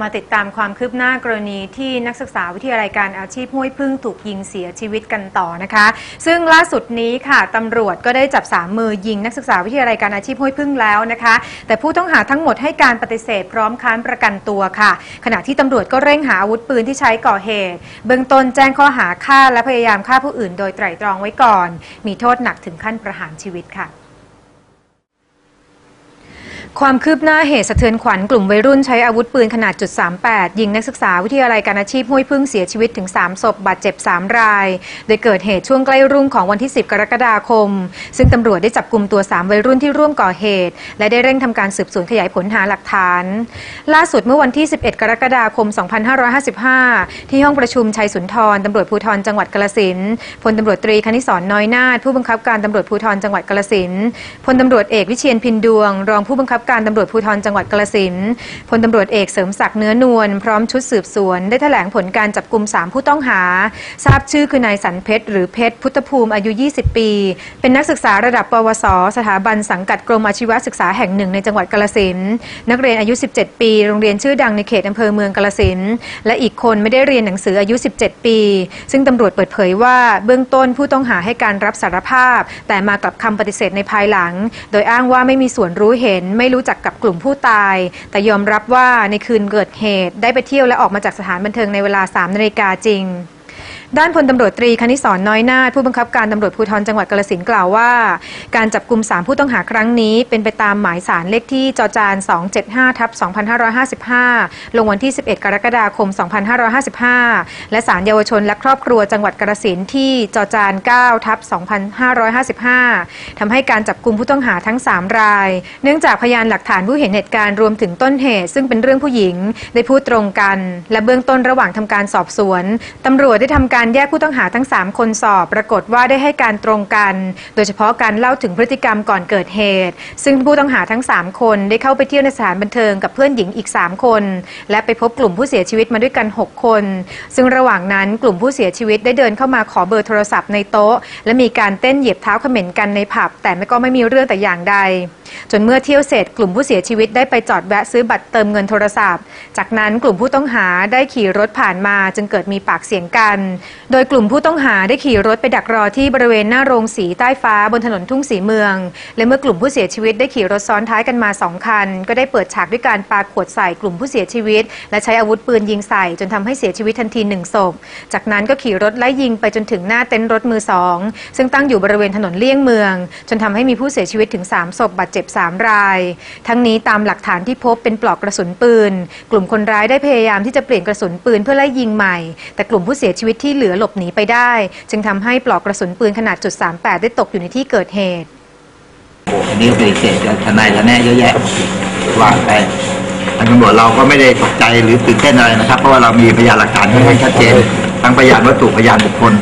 มาติดตามความคืบหน้ากรณีที่นักศึกษาวิทยาลัยการอาชีพห้วยพึ่งถูกยิงเสียชีวิตกันต่อนะคะ ซึ่งล่าสุดนี้ค่ะตำรวจก็ได้จับสามมือยิงนักศึกษาวิทยาลัยการอาชีพห้วยพึ่งแล้วนะคะ แต่ผู้ต้องหาทั้งหมดให้การปฏิเสธพร้อมค้านประกันตัวค่ะ ขณะที่ตำรวจก็เร่งหาอาวุธปืนที่ใช้ก่อเหตุ เบื้องต้นแจ้งข้อหาฆ่าและพยายามฆ่าผู้อื่น โดยไตร่ตรองไว้ก่อน มีโทษหนักถึงขั้นประหารชีวิตค่ะ ความคืบหน้าเหตุสะเทือนขวัญกลุ่มวัยรุ่นใช้อาวุธปืนขนาดจุด38 ยิงนักศึกษาวิทยาลัยการอาชีพห้วยพึ่งเสียชีวิตถึง 3 ศพบาดเจ็บ 3 ราย โดยเกิดเหตุช่วงใกล้รุ่งของวันที่ 10 กรกฎาคม ซึ่งตำรวจได้จับกลุ่มตัว 3 วัยรุ่นที่ร่วมก่อเหตุ และได้เร่งทำการสืบสวนขยายผลหาหลักฐาน ล่าสุดเมื่อวันที่ 11 กรกฎาคม 2555 ที่ห้องประชุมชัยสุนทรตำรวจภูธรจังหวัดกาฬสินธุ์พลตำรวจตรีคณิศรนน้อยนาถผู้บังคับการตำรวจภูธรจังหวัดกาฬสินธุ์พลตำรวจเอกวิเชียนพินดวง รองผู้บังคับการตำรวจภูธรจังหวัดกาฬสินพลตำรวจเอกเสริมศักดิ์เนื้อนวลพร้อมชุดสืบสวน ได้แถลงผลการจับกลุ่ม3 ผู้ต้องหา ทราบชื่อคือนายสันเพชรหรือเพชรพุทธภูมิอายุ 20 ปี เป็นนักศึกษาระดับปวส สถาบันสังกัดกรมอาชีวศึกษาแห่งหนึ่งในจังหวัดกาฬสินนักเรียนอายุ 17 ปี โรงเรียนชื่อดังในเขตอำเภอเมืองกาฬสินและอีกคนไม่ได้เรียนหนังสืออายุ 17 ปี ซึ่งตำรวจเปิดเผยว่าเบื้องต้นผู้ต้องหาให้การรับสารภาพ แต่มากลับคำปฏิเสธในภายหลัง โดยอ้างว่าไม่มีส่วนรู้เห็นไม่รู้จักกับกลุ่มผู้ตาย แต่ยอมรับว่าในคืนเกิดเหตุได้ไปเที่ยวและออกมาจากสถานบันเทิงในเวลา3นาฬิกาจริง ด้านพลตำรวจตรีคณิศรน้อยนาถผู้บังคับการตำรวจภูธรจังหวัดกาฬสินธุ์กล่าวว่า การจับกลุ่ม3ผู้ต้องหาครั้งนี้ เป็นไปตามหมายสารเลขที่จอจาน 275ทับ2555 ลงวันที่ 11 กรกฎาคม 2555 และสารเยาวชนและครอบครัวจังหวัดกาฬสินธุ์ที่จอจาน9ทับ2555 ทำให้การจับกลุ่มผู้ต้องหาทั้ง 3 ราย เนื่องจากพยานหลักฐานผู้เห็นเหตุการณ์รวมถึงต้นเหตุ ซึ่งเป็นเรื่องผู้หญิงได้พูดตรงกัน และเบื้องต้นระหว่างทำการสอบสวนตำรวจได้ทำการการแยกผู้ต้องหาทั้ง 3 คนสอบ ปรากฏว่าได้ให้การตรงกัน โดยเฉพาะการเล่าถึงพฤติกรรมก่อนเกิดเหตุ ซึ่งผู้ต้องหาทั้ง 3 คนได้เข้าไปเที่ยวในสถานบันเทิงกับเพื่อนหญิงอีก 3 คน และไปพบกลุ่มผู้เสียชีวิตมาด้วยกัน 6 คน ซึ่งระหว่างนั้นกลุ่มผู้เสียชีวิตได้เดินเข้ามาขอเบอร์โทรศัพท์ในโต๊ะ และมีการเต้นเหยียบเท้าเขม่นกันในผับ แต่ไม่ก็ไม่มีเรื่องแต่อย่างใด จนเมื่อเที่ยวเสร็จกลุ่มผู้เสียชีวิตได้ไปจอดแวะซื้อบัตรเติมเงินโทรศัพท์ จากนั้นกลุ่มผู้ต้องหาได้ขี่รถผ่านมาจึงเกิดมีปากเสียงกันโดยกลุ่มผู้ต้องหาได้ขี่รถไปดักรอที่บริเวณหน้าโรงสีใต้ฟ้าบนถนนทุ่งสีเมือง และเมื่อกลุ่มผู้เสียชีวิตได้ขี่รถซ้อนท้ายกันมาสองคัน ก็ได้เปิดฉากด้วยการปาขวดใส่กลุ่มผู้เสียชีวิต และใช้อาวุธปืนยิงใส่จนทำให้เสียชีวิตทันทีหนึ่งศพ จากนั้นก็ขี่รถไล่ยิงไปจนถึงหน้าเต็นท์รถมือสองซึ่งตั้งอยู่บริเวณถนนเลี่ยงเมือง จนทำให้มีผู้เสียชีวิตถึง3ศพบาดเจ็บ3ราย ทั้งนี้ตามหลักฐานที่พบเป็นปลอกกระสุนปืน กลุ่มคนร้ายได้พยายามที่จะเปลี่ยนกระสุนปืนเพื่อไล่ยิงใหม่ แต่กลุ่มผู้เสียชีวิตที่เหลือหลบหนีไปได้ จึงทำให้ปลอกกระสุนปืนขนาดจุด38ได้ตกอยู่ในที่เกิดเหตุโอ้อันนี้ก็ปฏิเสธกันทนายทนแน่เยอะแยะวางไปทางตำรวจเราก็ไม่ได้ตกใจหรือตื่นเต้นอะไรนะครับ เพราะว่าเรามีพยานหลักฐานค่อนข้างชัดเจนทั้งพยานวัตถุพยานบุคคล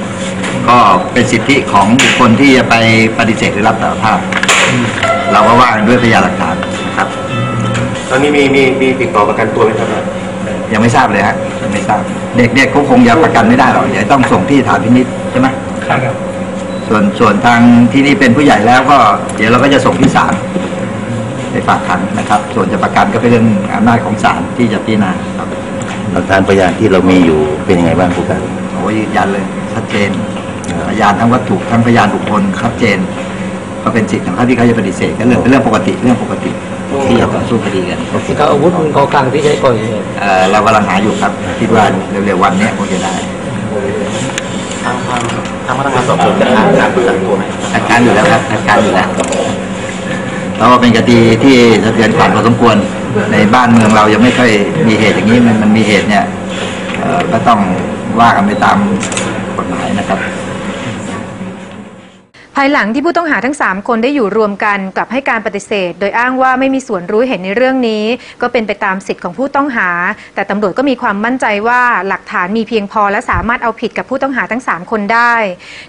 ก็เป็นสิทธิของบุคคลที่จะไปปฏิเสธหรือรับสารภาพ เราก็ว่ากันด้วยพยานหลักฐานนะครับ ตอนนี้มีมีมีติดต่อประกันตัวไหมครับ ยังไม่ทราบเลยฮะยังไม่ทราบ เด็กเนี่ยเขาคงยังประกันไม่ได้หรอกเดี๋ยวต้องส่งที่สถานพินิจใช่ไหมครับส่วนส่วนทางที่นี่เป็นผู้ใหญ่แล้วก็ เดี๋ยวเราก็จะส่งที่ศาลไปฝากขังนะครับ ส่วนจะประกันก็เป็นเรื่องอำนาจของศาลที่จะพิจารณาครับหลักฐานพยานที่เรามีอยู่เป็นยังไงบ้างผู้การโอ้ยืนยันเลยชัดเจนพยานทั้งวัตถุทั้งพยานบุคคลชัดเจน ก็เป็นสิทธิ์ของเขาที่เขาจะปฏิเสธก็เรื่องเป็นเรื่องปกติเรื่องปกติ ที่จะต่อสู้คดีกันก็อาวุธปืนของกลางที่ใช้ก่อเหตุเอ่อเรากำลังหาอยู่ครับคิดว่าเร็วๆวันเนี้ยคงจะได้ทางทางทางพนักงานสอบสวนจะอ่านการประกันตัวไหมอาการอยู่แล้วครับอาการอยู่แล้วเพราะว่าเป็นคดีที่สะเทือนขวัญพอสมควรในบ้านเมืองเรายังไม่ค่อยมีเหตุอย่างนี้มันมันมีเหตุเนี่ยเอ่อก็ต้องว่ากันไปตามกฎหมายนะครับภายหลังที่ผู้ต้องหาทั้ง 3 คนได้อยู่รวมกันกลับให้การปฏิเสธ โดยอ้างว่าไม่มีส่วนรู้เห็นในเรื่องนี้ ก็เป็นไปตามสิทธิ์ของผู้ต้องหา แต่ตำรวจก็มีความมั่นใจว่าหลักฐานมีเพียงพอและสามารถเอาผิดกับผู้ต้องหาทั้ง 3 คนได้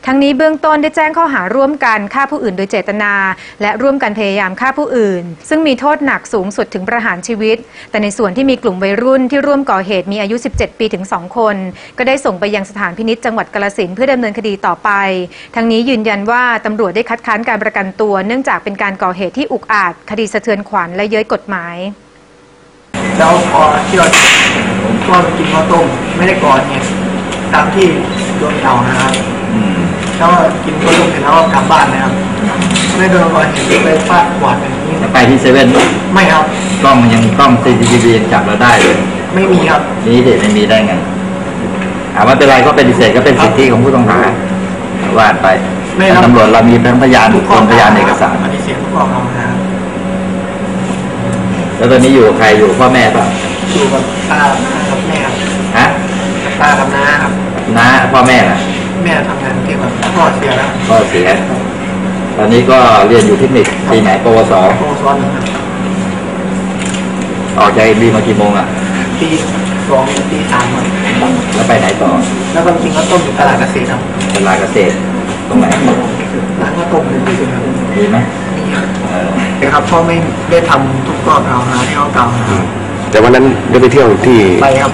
ทั้งนี้เบื้องต้นได้แจ้งข้อหาร่วมกันฆ่าผู้อื่นโดยเจตนา และร่วมกันพยายามฆ่าผู้อื่น ซึ่งมีโทษหนักสูงสุดถึงประหารชีวิต แต่ในส่วนที่มีกลุ่มวัยรุ่นที่ร่วมก่อเหตุมีอายุ 17 ปีถึง 2 คน ก็ได้ส่งไปยังสถานพินิจจังหวัดกาฬสินเพื่อดำเนินคดีต่อไป ทั้งนี้ยืนยันว่าตำรวจได้คัดค้านการประกันตัว เนื่องจากเป็นการก่อเหตุที่อุกอาจ คดีสะเทือนขวัญและเย้ยกฎหมาย แล้วพอที่เราก็กินข้าวต้มไม่ได้ก่อนเนี่ยตามที่โดนเก่านะครับอืมแล้วก็กินข้าวต้มเสร็จแล้วก็กลับบ้านนะครับไม่โดนก่อนเห็นไปฟาดขวาดอย่างนี้แล้วไปที่เซเว่นไม่ครับกล้องยังกล้อง CCTV ยังจับเราได้เลยไม่มีครับนี่เด็ไม่มีได้ไงถามว่าเป็นไรก็เป็นดิเศษก็เป็นสิทธิของผู้ต้องหาว่าไป ไม่ครับ ตำรวจเรามีทั้งพยานบุคคลพยานเอกสารปฏิเสธทุกข้อกล่าวหาแล้วตอนนี้อยู่กับใครอยู่พ่อแม่เปล่ะอยู่กับตากับแม่ครับฮะตากับน้าครับน้าพ่อแม่ล่ะ แม่ทำงานที่แบบพ่อเสียแล้วก็เสีย ตอนนี้ก็เรียนอยู่เทคนิคปีไหนปวสโตซ้อนครับออกจากเอ็มบีมากี่โมงอะตีสองตีสามครับแล้วไปไหนต่อ แล้วก็กินข้าวต้มอยู่ตลาดเกษตรครับตลาดเกษตร ตรงไหนร้านข้าวต้มเป็นดีครับมีไหมมีครับเออแต่ครับพ่อไม่ได้ทำทุกข้อกล่าวหาที่เขากล่าวหาแต่วันนั้นได้ไปเที่ยวที่ไปครับ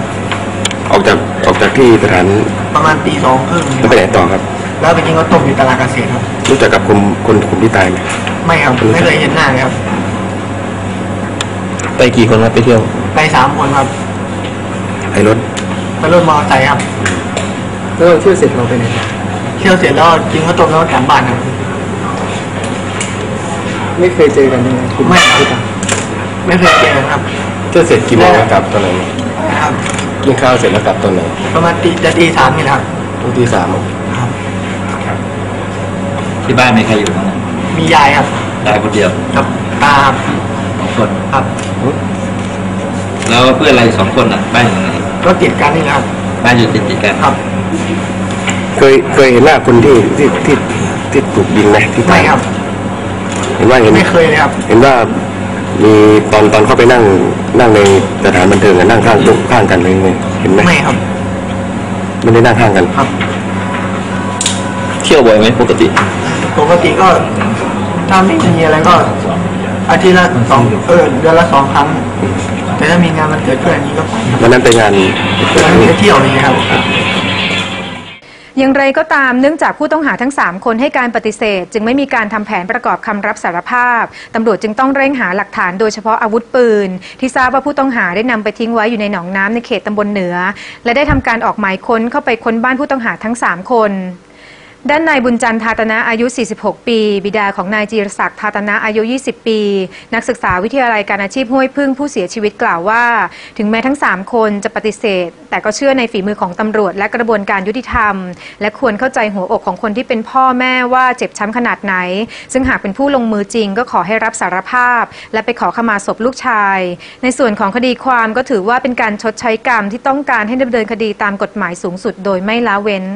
ออกจากออกจากที่สถานประมาณตีสองครึ่งแล้วไปไหนต่อครับ แล้วไปกินข้าต้มอยู่ตลาดเกษตรครับ รู้จักกับคนคนกลุ่มที่ตายไหมไม่ครับไม่เคยเห็นหน้าเลยครับ ไปกี่คนครับไปเที่ยวไปสามคนครับไอ้รถไปรถมอเตอร์ไซค์ครับแล้วเราเที่ยวเสร็จเราไปไหน เที่ยวเสร็จแล้วกินข้าวต้มแล้วก็กลับบ้านครับไม่เคยเจอกันใช่ไหมคุณไม่ครับไม่เคยเจอกันครับเที่ยวเสร็จกี่โมงแล้วกลับตอนไหนนะครับกินข้าวเสร็จแล้วกลับตอนไหนประมาณตีจะตีสามนี่แหละครับตรงที่สามครับที่บ้านมีใครอยู่บ้างไหมมียายครับได้คนเดียวกับตาครับสองคนครับ แล้วเพื่อนอะไรสองคนอะบ้านอยู่ไหนก็ติดกันนี่แหละครับบ้านอยู่ติดติดๆกันครับ เคยเคยเห็นหน้าคนที่ที่ที่ที่ถูกยิงไหมที่ตาไม่ยครับ เห็นว่าเห็นไม่เคยเลยครับ เห็นว่ามีตอนตอนเข้าไปนั่งนั่งในสถานบันเทิงอะนั่งข้างตรงข้างกันเลยไงเห็นไหมไม่ครับ ไม่ได้นั่งข้างกัน ครับ เที่ยวบ่อยไหมปกติ ปกติก็ถ้าไม่มีอะไรก็ อาทิตย์ละสองเออเดือนละสองครั้ง แต่ถ้ามีงานมันเกิดเพื่อนนี้ก็ไปครับวันนั้นไปงานแล้วไปเที่ยวอย่างนี้ครับ อย่างไรก็ตามเนื่องจากผู้ต้องหาทั้ง 3 คนให้การปฏิเสธ จึงไม่มีการทำแผนประกอบคำรับสารภาพตำรวจจึงต้องเร่งหาหลักฐานโดยเฉพาะอาวุธปืน ที่ทราบว่าผู้ต้องหาได้นำไปทิ้งไว้อยู่ในหนองน้ำในเขตตำบลเหนือ และได้ทำการออกหมายค้นเข้าไปค้นบ้านผู้ต้องหาทั้ง 3 คน ด้านนายบุญจันทร์ทาตนะอายุ 46 ปี บิดาของนายจีรศักดิ์ทาตนะอายุ 20 ปี นักศึกษาวิทยาลัยการอาชีพห้วยพึ่งผู้เสียชีวิตกล่าวว่า ถึงแม้ทั้ง 3 คนจะปฏิเสธ แต่ก็เชื่อในฝีมือของตำรวจและกระบวนการยุติธรรม และควรเข้าใจหัวอกของคนที่เป็นพ่อแม่ว่าเจ็บช้ำขนาดไหน ซึ่งหากเป็นผู้ลงมือจริง ก็ขอให้รับสารภาพ และไปขอขมาศพลูกชาย ในส่วนของคดีความก็ถือว่าเป็นการชดใช้กรรมที่ต้องการให้ดำเนินคดีตามกฎหมายสูงสุด โดยไม่ละเว้น